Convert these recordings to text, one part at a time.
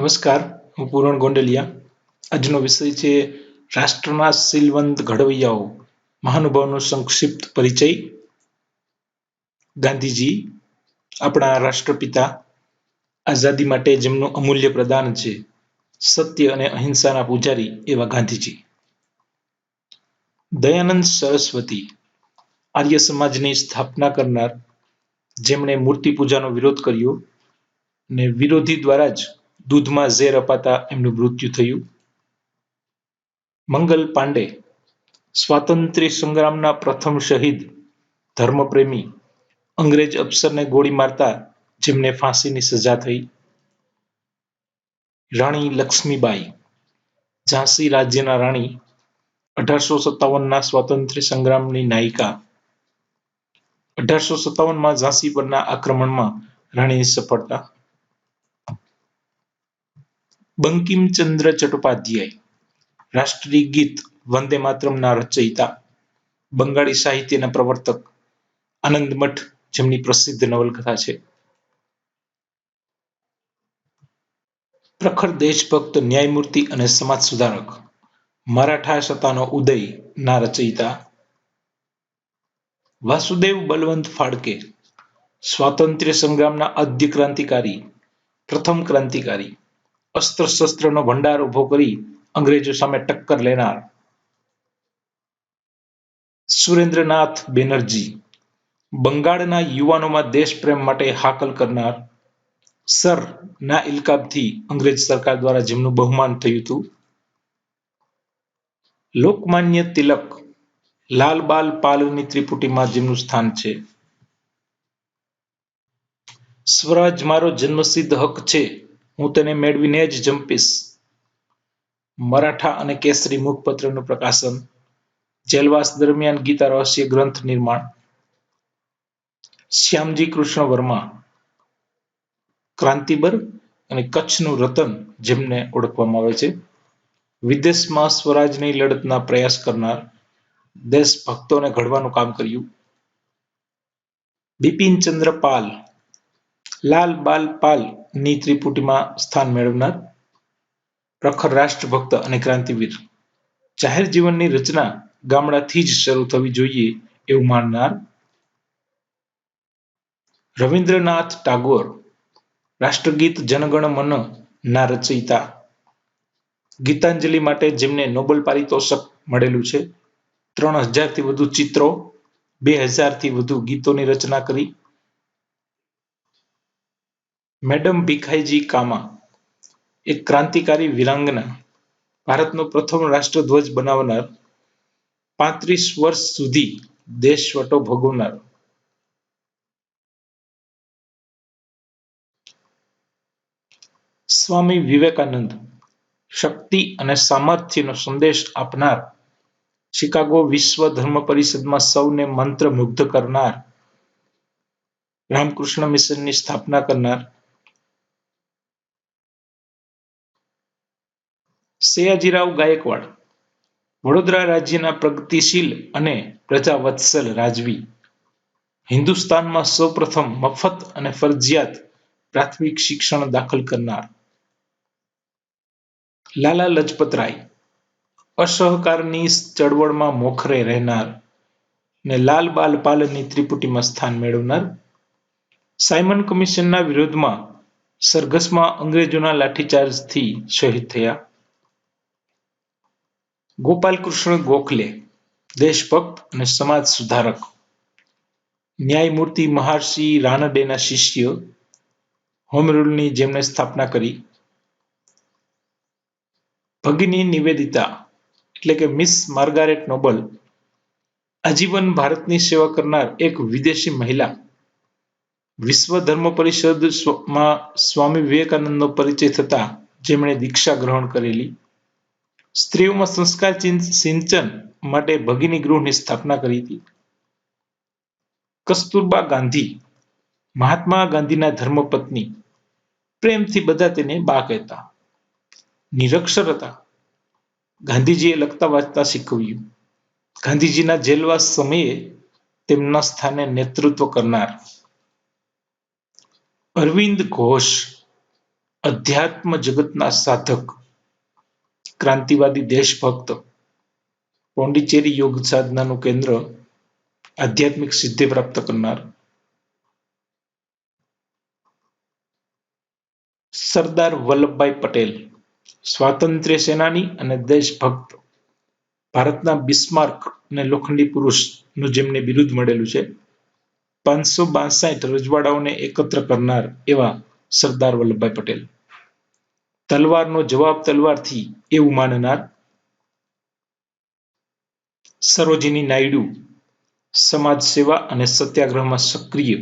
નમસ્કાર, હું પૂરણ ગોંડલિયા. આજનો વિષય છે રાષ્ટ્રના શીલવંત ઘડવૈયાઓ. મહાનુભાવનો સંક્ષિપ્ત પરિચય. ગાંધીજી, આપણા રાષ્ટ્રપિતા, આઝાદી માટે જેમનું અમૂલ્ય પ્રદાન છે, સત્ય અને અહિંસાના પૂજારી એવા ગાંધીજી. દયાનંદ સરસ્વતી, આર્ય સમાજની સ્થાપના કરનાર, જેમણે મૂર્તિ પૂજાનો વિરોધ કર્યો ને વિરોધી દ્વારા જ દૂધમાં ઝેર અપાતા એમનું મૃત્યુ થયું. મંગલ પાંડે સ્વાતંત્ર્ય સંગ્રામના પ્રથમ શહીદ, ધર્મપ્રેમી, અંગ્રેજ અફસરને ગોળી મારતા જેમને ફાંસીની સજા થઈ. રાણી લક્ષ્મીબાઈ, ઝાંસી રાજ્યના રાણી, અઢારસો સત્તાવનના સ્વાતંત્ર્ય સંગ્રામની નાયિકા. અઢારસો સત્તાવનમાં ઝાંસી પરના આક્રમણમાં રાણીની સફળતા બંકિમચંદ્ર ચટ્ટોપાધ્યાય રાષ્ટ્રીય ગીત વંદે માતરમના રચયિતા, બંગાળી સાહિત્યના પ્રવર્તક આનંદ મઠ જેમની પ્રસિદ્ધ નવલકથા છે. પ્રખર દેશભક્ત, ન્યાયમૂર્તિ અને સમાજ સુધારક મરાઠા સત્તાનો ઉદય ના રચયિતા વાસુદેવ બલવંત ફાળકે સ્વાતંત્ર્ય સંગ્રામના આદ્ય ક્રાંતિકારી, પ્રથમ ક્રાંતિકારી અસ્ત્ર શસ્ત્રનો ભંડાર ઊભો કરી અંગ્રેજો સામે ટક્કર લેનાર. સુરેન્દ્રનાથ બેનર્જી, બંગાળના યુવાનોમાં દેશપ્રેમ માટે હાકલ કરનાર સર ના ઇલકાબથી અંગ્રેજ સરકાર દ્વારા જેમનું બહુમાન થયું હતું. લોકમાન્ય તિલક લાલબાલ પાલની ત્રિપુટીમાં જેમનું સ્થાન છે. સ્વરાજ મારો જન્મસિદ્ધ હક છે. હું તેને મેળવીને જ જંપીશ. મરાઠા અને કેસરી મુખપત્રનું પ્રકાશન જેલવાસ દરમિયાન ગીતા રહસ્ય ગ્રંથ નિર્માણ. શ્યામજી કૃષ્ણ વર્મા ક્રાંતિબર અને કચ્છનું રતન જેમને ઓળખવામાં આવે છે. વિદેશમાં સ્વરાજની લડતના પ્રયાસ કરનાર દેશભક્તોને ઘડવાનું કામ કર્યું. બિપિનચંદ્ર પાલ લાલ બાલ પાલની ત્રિપુટીમાં સ્થાન મેળવનાર પ્રખર રાષ્ટ્રભક્ત અને ક્રાંતિવીર. જાહેર જીવનની રચના ગામડાથી જ શરૂ થવી જોઈએ એવું માનનાર રવિન્દ્રનાથ ટાગોર, રાષ્ટ્રગીત જનગણ મન ના રચયિતા. ગીતાંજલિ માટે જેમને નોબલ પારિતોષક મળેલું છે, ત્રણ હજારથી વધુ ચિત્રો, બે હજારથી વધુ ગીતોની રચના કરી મેડમ ભીખાઈજી કામા, એક ક્રાંતિકારી વિરાંગના, ભારતનો પ્રથમ રાષ્ટ્રધ્વજ બનાવનાર, પાંત્રીસ વર્ષ સુધી દેશવટો ભોગવનાર. સ્વામી વિવેકાનંદ, શક્તિ અને સામર્થ્યનો સંદેશ આપનાર, શિકાગો વિશ્વ ધર્મ પરિષદમાં સૌને મંત્રમુગ્ધ કરનાર, રામકૃષ્ણ મિશનની સ્થાપના કરનાર સયાજીરાવ ગાયકવાડ, વડોદરા રાજ્યના પ્રગતિશીલ અને પ્રજાવત્સલ રાજવી, હિન્દુસ્તાનમાં સૌપ્રથમ મફત અને ફરજિયાત પ્રાથમિક શિક્ષણ દાખલ કરનાર લાલા લજપતરાય, અસહકારની ચળવળમાં મોખરે રહેનાર ને લાલ બાલ પાલનની ત્રિપુટીમાં સ્થાન મેળવનાર, સાયમન કમિશનના વિરોધમાં સરઘસમાં અંગ્રેજોના લાઠીચાર્જથી શહીદ થયા. ગોપાલકૃષ્ણ ગોખલે, દેશભક્ત અને સમાજ સુધારક. ન્યાયમૂર્તિ મહર્ષિ રાનડેના શિષ્ય હોમ જેમણે સ્થાપના કરી. ભગિની નિવેદિતા એટલે કે મિસ માર્ગારેટ નોબલ આજીવન ભારતની સેવા કરનાર એક વિદેશી મહિલા. વિશ્વ ધર્મ પરિષદમાં સ્વામી વિવેકાનંદનો પરિચય થતા જેમણે દીક્ષા ગ્રહણ કરેલી. સ્ત્રીઓમાં સંસ્કાર સિંચન માટે ભગિની ગૃહની સ્થાપના કરી હતી. કસ્તુરબા ગાંધી, મહાત્મા ગાંધીના ધર્મપત્ની, પ્રેમથી બધા તેને બા કહેતા. નિરક્ષર હતા. ગાંધીજીએ લખતા વાંચતા શીખવ્યું. ગાંધીજીના જેલવાસ સમયે તેમના સ્થાને નેતૃત્વ કરનાર અરવિંદ ઘોષ, અધ્યાત્મ જગતના સાધક ક્રાંતિવાદી દેશભક્ત પોંડિચેરી યોગ સાધનાનું કેન્દ્ર આધ્યાત્મિક સિદ્ધિ પ્રાપ્ત કરનાર સરદાર વલ્લભભાઈ પટેલ, સ્વાતંત્ર્ય સેનાની અને દેશભક્ત. ભારતના બિસ્માર્ક અને લોખંડી પુરુષનું જેમને બિરુદ મળેલું છે, પાંચસો બાસઠ રજવાડાઓને એકત્ર કરનાર એવા સરદાર વલ્લભભાઈ પટેલ. તલવારનો જવાબ તલવારથી એવું માનનાર સરોજિની નાયડુ સમાજ સેવા અને સત્યાગ્રહમાં સક્રિય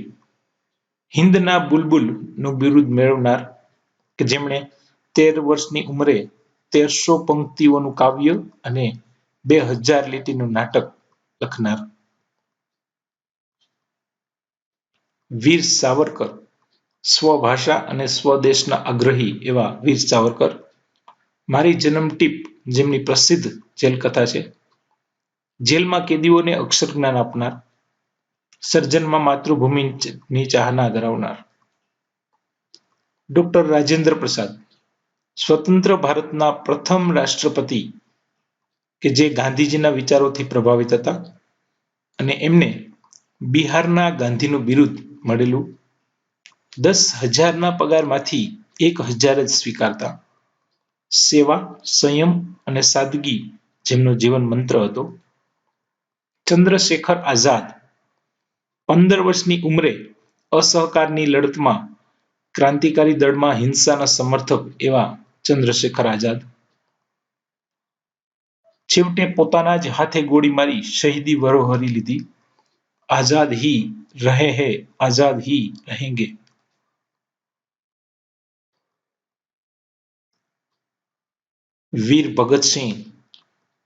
હિન્દના બુલબુલનું બિરુદ મેળવનાર કે જેમણે તેર વર્ષની ઉંમરે તેરસો પંક્તિઓનું કાવ્ય અને બે હજાર લીટીનું નાટક લખનાર. વીર સાવરકર સ્વભાષા અને સ્વદેશના આગ્રહી એવા વીર સાવરકર. મારી જન્મ ટીપ જેમની પ્રસિદ્ધ જેલ કથા છે. જેલમાં કેદીઓને અક્ષર જ્ઞાન આપનાર, સર્જનમાં માતૃભૂમિની ચાહના ધરાવનાર. ડોક્ટર રાજેન્દ્ર પ્રસાદ, સ્વતંત્ર ભારતના પ્રથમ રાષ્ટ્રપતિ કે જે ગાંધીજીના વિચારોથી પ્રભાવિત હતા અને એમને બિહારના ગાંધીનું બિરુદ મળેલું દસ હજારના પગારમાંથી એક હજાર જ સ્વીકારતા. સેવા, સંયમ અને સાદગી જેમનો જીવન મંત્ર હતો. ચંદ્રશેખર આઝાદ પંદર વર્ષની ઉંમરે અસહકારની લડતમાં ક્રાંતિકારી દળમાં હિંસાના સમર્થક એવા ચંદ્રશેખર આઝાદ. છેવટે પોતાના જ હાથે ગોળી મારી શહીદી વરોહરી લીધી. આઝાદ હી રહે હે, આઝાદ હી રહેંગે. વીર ભગતસિંહ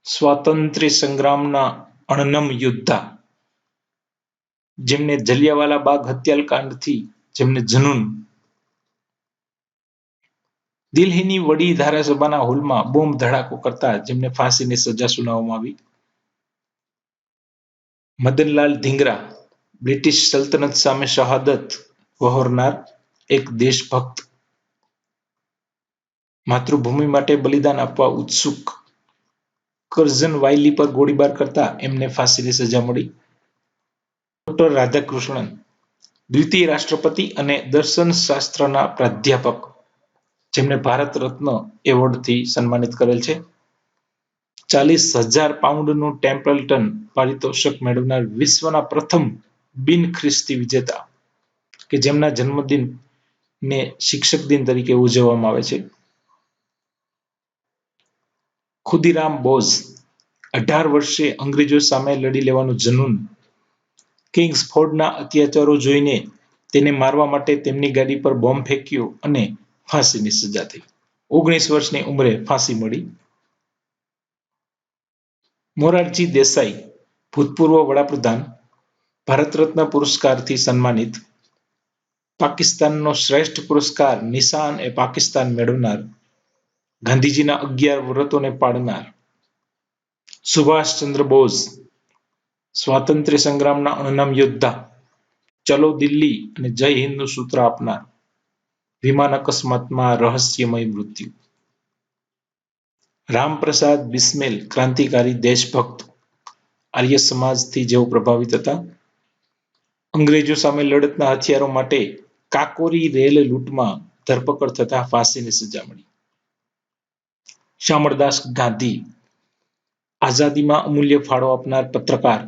સ્વાતંત્ર્ય સંગ્રામના અણનમ યોદ્ધા, જેમને જલિયાવાલા બાગ હત્યાકાંડથી જેમને જનૂન, દિલ્હીની વડી ધારાસભાના હોલમાં બોમ્બ ધડાકો કરતા જેમને ફાંસીની સજા સુનાવવામાં આવી. મદનલાલ ધીંગરા, બ્રિટિશ સલ્તનત સામે શહાદત વહોરનાર એક દેશભક્ત માતૃભૂમિ માટે બલિદાન આપવા ઉત્સુક. કરઝન વાયલી પર ગોળીબાર કરતા એમને ફાંસીની સજા મળી. ડોક્ટર રાધાકૃષ્ણન, દ્વિતીય રાષ્ટ્રપતિ અને દર્શન શાસ્ત્રના પ્રાધ્યાપક, જેમને ભારત રત્ન એવોર્ડથી સન્માનિત કરેલ છે. ચાલીસ હજાર પાઉન્ડનું ટેમ્પલટન પારિતોષક મેળવનાર વિશ્વના પ્રથમ બિન ખ્રિસ્તી વિજેતા, કે જેમના જન્મદિન ને શિક્ષક દિન તરીકે ઉજવવામાં આવે છે. ખુદીરામ બોઝ અઢાર વર્ષે અંગ્રેજો સામે લડી લેવાનું જનૂન. કિંગ્સ ફોર્ડના અત્યાચારો જોઈને તેને મારવા માટે તેમની ગાડી પર બોમ્બ ફેંક્યો અને ફાંસીની સજા થઈ. ઓગણીસ વર્ષની ઉંમરે ફાંસી મળી. મોરારજી દેસાઈ, ભૂતપૂર્વ વડાપ્રધાન ભારત રત્ન પુરસ્કારથી સન્માનિત. પાકિસ્તાનનો શ્રેષ્ઠ પુરસ્કાર નિશાન એ પાકિસ્તાન મેળવનાર ગાંધીજીના અગિયાર વ્રતોને પાડનાર સુભાષચંદ્ર બોઝ, સ્વાતંત્ર્ય સંગ્રામના અણનામ યોદ્ધા, ચલો દિલ્હી અને જય હિન્દનું સૂત્ર આપનાર વિમાન અકસ્માતમાં રહસ્યમય મૃત્યુ. રામપ્રસાદ બિસ્મેલ, ક્રાંતિકારી દેશભક્ત, આર્ય સમાજથી જેઓ પ્રભાવિત હતા, અંગ્રેજો સામે લડતના હથિયારો માટે કાકોરી રેલ લૂંટમાં ધરપકડ થતા ફાંસીની સજા મળી શામળદાસ ગાંધી આઝાદીમાં અમૂલ્ય ફાળો આપનાર પત્રકાર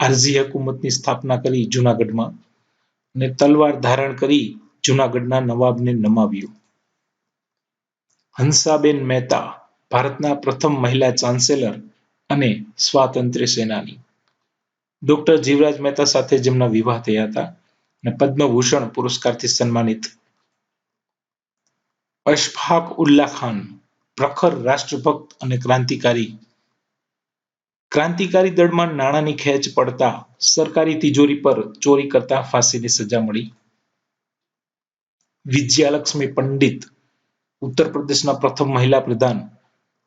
આરઝી હકુમતની સ્થાપના કરી જુનાગઢમાં અને તલવાર ધારણ કરી જુનાગઢના નવાબને નમાવ્યું. હંસાબેન મહેતા ભારતના પ્રથમ મહિલા ચાન્સેલર અને સ્વાતંત્ર્ય સેનાની. ડોક્ટર જીવરાજ મહેતા સાથે જેમના વિવાહ થયા હતા અને પદ્મભૂષણ પુરસ્કારથી સન્માનિત. અશફાક ઉલ્લા ખાન પ્રખર રાષ્ટ્રભક્ત અને ક્રાંતિકારી. ક્રાંતિકારી દળમાં નાણાંની ખેંચ પડતા સરકારી તિજોરી પર ચોરી કરતા ફાંસીની સજા મળી. વિજયાલક્ષ્મી પંડિત, ઉત્તર પ્રદેશના પ્રથમ મહિલા પ્રધાન,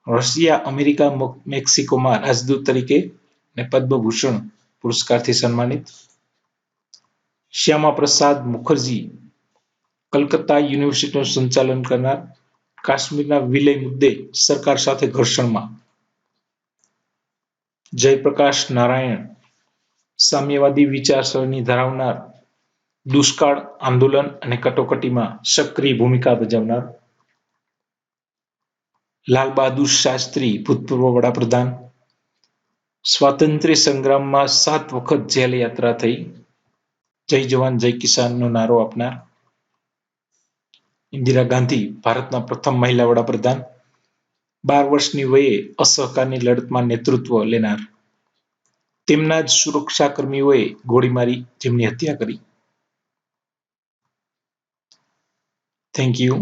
રશિયા, અમેરિકા મેક્સિકોમાં રાજદૂત તરીકે અને પદ્મભૂષણ પુરસ્કારથી સન્માનિત. શ્યામા પ્રસાદ મુખર્જી, કલકત્તા યુનિવર્સિટીનું સંચાલન કરનાર કાશ્મીરના વિલય મુદ્દે સરકાર સાથે ઘર્ષણમાં. જયપ્રકાશ નારાયણ, સામ્યવાદી વિચારસરણી ધરાવનાર, દુષ્કાળ આંદોલન અને કટોકટીમાં સક્રિય ભૂમિકા ભજવનાર, લાલ બહાદુર શાસ્ત્રી ભૂતપૂર્વ વડાપ્રધાન, સ્વાતંત્ર્ય સંગ્રામમાં સાત વખત જેલ યાત્રા થઈ, જય જવાન જય કિસાનનો નારો આપનાર ઇન્દિરા ગાંધી ભારતના પ્રથમ મહિલા વડાપ્રધાન. બાર વર્ષની વયે અસહકારની લડતમાં નેતૃત્વ લેનાર. તેમના જ સુરક્ષા કર્મીઓએ ગોળી મારી જેમની હત્યા કરી. Thank you